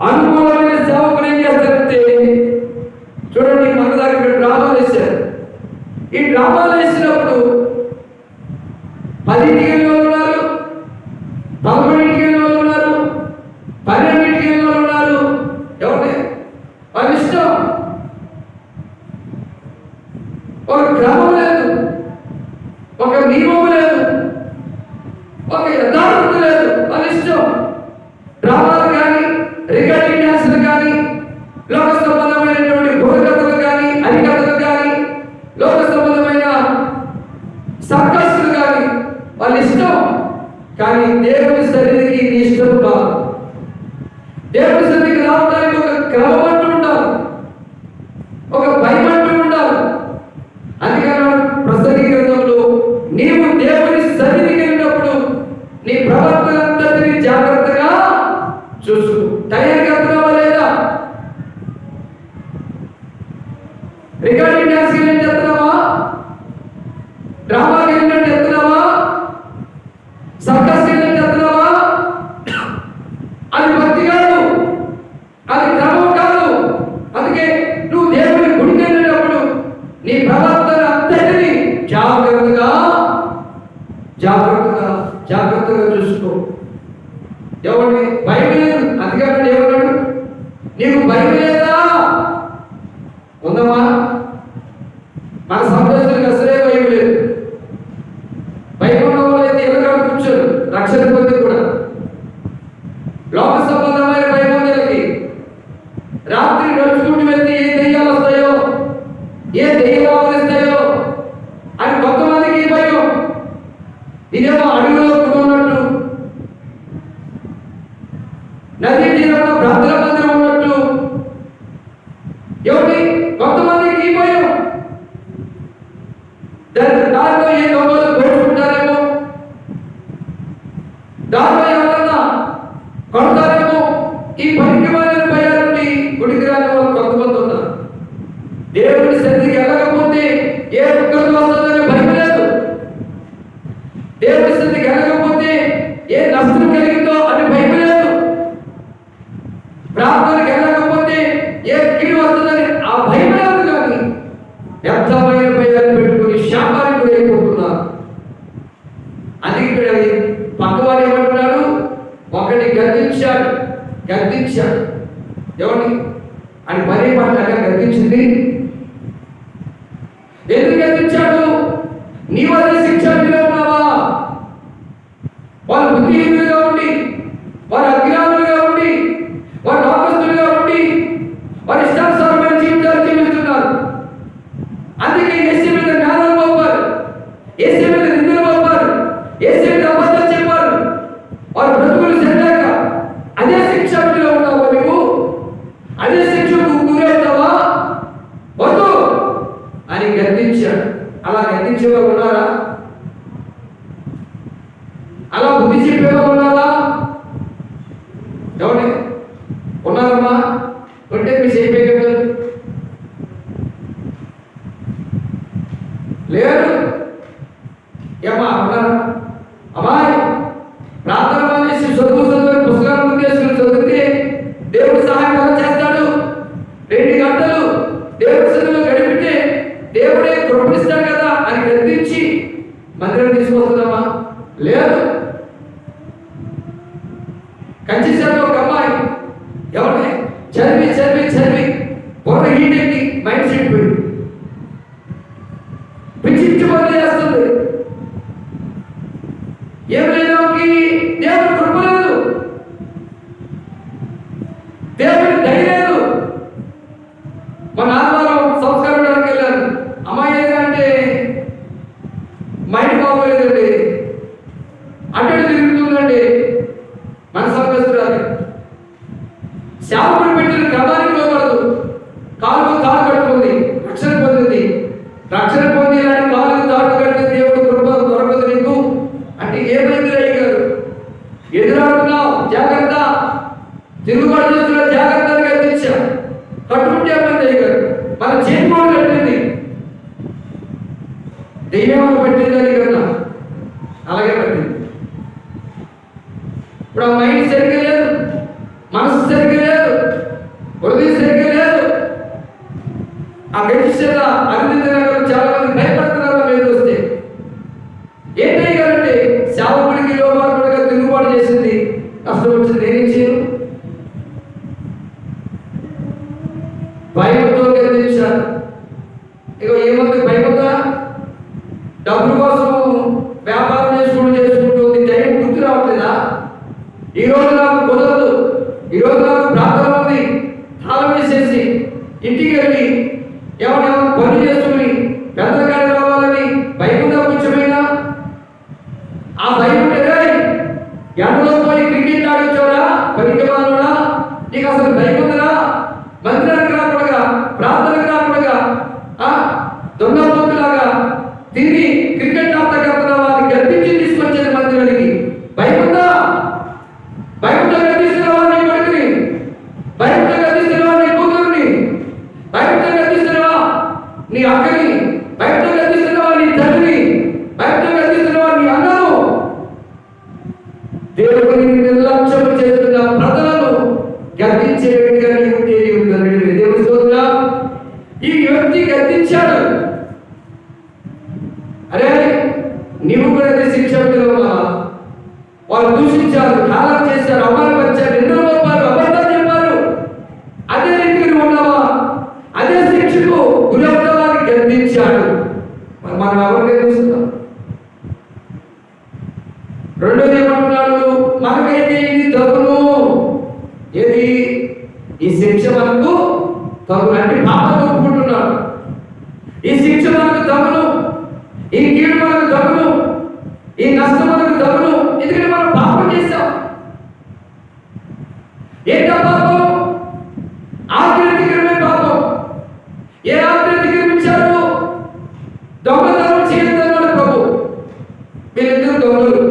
అనుకూలమైన సేవకులు ఏం చేస్తారంటే చూడండి మన దగ్గర డ్రామాలు వేశారు. ఈ డ్రామాలు వేసినప్పుడు పది వెళ్ళిన వాళ్ళు ఉన్నారు పదకొండింటికి వెళ్ళిన వాళ్ళు ఉన్నారు పన్నెండింటికి వెళ్ళిన వాళ్ళు ఉన్నారు ఎవరి వాళ్ళ ఇష్టం ఒక క్రమం లేదు ఒక నియమం లేదు ఒక యథార్థత లేదు వాళ్ళ ఇష్టం డ్రామాలు కానీ రికార్డింగ్ డ్యాన్సులు కానీ లోక సంబంధమైనటువంటి బుర్రకథలు కానీ హరికథలు కానీ లోక సంబంధమైన సర్కస్లు కానీ వాళ్ళ ఇష్టం కానీ దేవుని సన్నిధికి నీ ఇష్టం కాదు. దేవుని సన్నిధికి రావడానికి ఒక క్రమం అంటూ ఉండాలి ఒక భయం అంటూ ఉండాలి అందుకని ప్రసంగి గ్రంథంలో నీవు దేవుని సన్నిధికి వెళ్ళినప్పుడు నీ ప్రవర్తన అంతటిని జాగ్రత్తగా చూసుకో టైంకి వెళ్తున్నావా లేదా రికార్డింగ్ డాన్స్కి వెళ్ళి చెప్తున్నావా డ్రామాకి వెళ్ళినట్టు చెప్తున్నావా సర్కస్కి వెళ్ళి చెప్తున్నావా అది భక్తి కాదు అది క్రమం కాదు అందుకే నువ్వు దేవుని గుడికి వెళ్ళినప్పుడు నీ ప్రవర్తన అంతటిని జాగ్రత్తగా జాగ్రత్తగా జాగ్రత్తగా చూసుకో ఎవరిని? భయం లేదు. అధికారులు ఎవరు నీకు భయం లేదా? ఉందమ్మా. మన సందేశానికి అసలే భయం లేదు. భయం ఉన్న వాళ్ళైతే ఎల్లకాడ కూర్చోరు? రక్షణ పొంది కూడా. లోక సంబంధమైన భయం ఉంది రాత్రి నడుచుకుంటూ వెళ్తే ఏ దెయ్యాలు వస్తాయో? ఏ దెయ్యం ఆవరిస్తాయో అని కొంతమందికి ఈ భయం ఇదేమో అడవిలో ఉన్నట్టు నదీ తీరంలో ప్రార్థన గద్దించాడు ఎవరిని? అని మరీ పట్లగా గద్దించింది ఎందుకు గద్దించాడు నీ వల్ల శిక్షకుడిగా ఉన్నావా వాళ్ళు బుద్ధిహీనులుగా ఉండి వారు అగ్ని ఉండి వారు లోకస్తులుగా ఉండి వారి ఇష్టానుసారమైన జీవితాలు జీవిస్తున్నారు అందుకే ఏసీ మీద జ్ఞానం పంపారు ఏసీ మీద నిందలు పంపారు ఏసీ మీద అబద్ధాలు చెప్పారు వారు బ్రతుకులు చెడ్డాక అదే శిక్షకుడిలో ఉన్నావు నువ్వు అదే శిక్షకు గురవుతావా వద్దు అని గద్దించాడు అలా గద్దించేవారు ఉన్నారా అలా బుద్ధి చెప్పేవారు ఉన్నారా ఎవరి ఉన్నారమ్మా? ఉంటే మీ చేయబోయే లేరు? ఏమ్మా ఉన్నారా? అమ్మాయి ప్రార్థన చేసి చదువు చదువు పుస్తకాలు చేసుకుని చదివితే దేవుడు సహాయం ఎలా చేస్తాడు? రెండు గంటలు దేవుడి సన్నిధిలో గడిపితే దేవుడే కృపిస్తాడు కదా అని గ్రహించి మందిరం తీసుకొస్తుందమ్మా లేదు. కంచిశాలలో ఒక అమ్మాయి. ఎవరిని చదివి చదివి చదివి బుర్ర హీట్ ఎక్కి మైండ్ సెట్ పోయి పిచ్చించి పని చేస్తుంది. ఏం లేదోకి దేవుడు కృప లేదు. దేవుడి దయ లేదు. మన ఆదివారం సంస్కారానికి వెళ్ళాను అమ్మాయి అంటే మైండ్ బాగోలేదండి. అటు తిరుగుతుందండి. రక్షణ పొందేలాంటి కాలు దాటు కడితే దేవుడు కృప దొరకదు నీకు. అంటే ఏమైంది అయ్యారు ఎదురాడుతున్నావు జాగ్రత్త. తిరుగుబాటు చేస్తున్న జాగ్రత్తలు కనిపించా కట్టుకుంటే ఏమైంది అయ్యారు మన చేతికోడు కట్టింది. దెయ్యం పెట్టింది అని కన్నా అలాగే పెట్టింది. ఇప్పుడు ఆ మైండ్ సరిగ్గా లేదు. మనసు సరిగ్గా లేదు. హృదయం సరిగ్గా లేదు. ఆ గడిచేదా అభినందనగా చాలా మంది భయపడుతున్నారు మీద వస్తే ఏంటయ్యారంటే శావకుడికి లోపాలుగా తిరుగుబాటు చేసింది. కష్టం వచ్చింది. నేనేం చేయను? భయంతో గెలిచారు ఇక ఏమంది? భయపడతా? డబ్బుల కోసం వ్యాపారం చేసుకుంటూ చేసుకుంటూ టైం గుర్తు రావట్లేదా? ఈ రోజు నాకు కుదరదు. ఈ రోజు నాకు ప్రార్థన ఉంది. తాళం వేసేసి ఇంటికి వెళ్ళి ఎవరైనా పని చేసుకుని పెద్ద కాడి రావాలని భయముందా కొంచెమైనా ఆ భయం ఉంటే ఎండలో పోయి క్రికెట్ ఆడించోరా నీకు అసలు భయం దేవుని నిర్లక్ష్యం చేస్తున్న ప్రజలను గర్తించే వ్యక్తిగా నీవు చేరి దేవుని స్తోత్రం ఈ వ్యక్తి గర్తించాడు అరే నీవు కూడా అదే శిక్ష వాళ్ళు దూషించారు కాలం చేశారు అవమానపరిచారు ఎన్నో లోపాలు అబద్ధాలు చెప్పారు. అదే రీతికి నువ్వు ఉన్నావా? అదే శిక్షకు గురవుతావాన్ని గర్తించాడు మరి మనం ఎవరు గర్తిస్తున్నాం రెండోది మనకైతే ఇది తగును ఏది? ఈ శిక్ష మనకు తగును అంటే పాప ఒప్పుకుంటున్నాడు ఈ శిక్ష మనకు తగును ఈ కీడు మనకు తగును ఈ నష్టం మనకు తగును ఎందుకంటే మనం పాపం చేశాం. ఏంటో పాపం ఆకృతికరమే పాపం. ఏ ఆకృతికరించారు దొంగతనం చేయడం ప్రభు. వీళ్ళిద్దరు దొంగలు.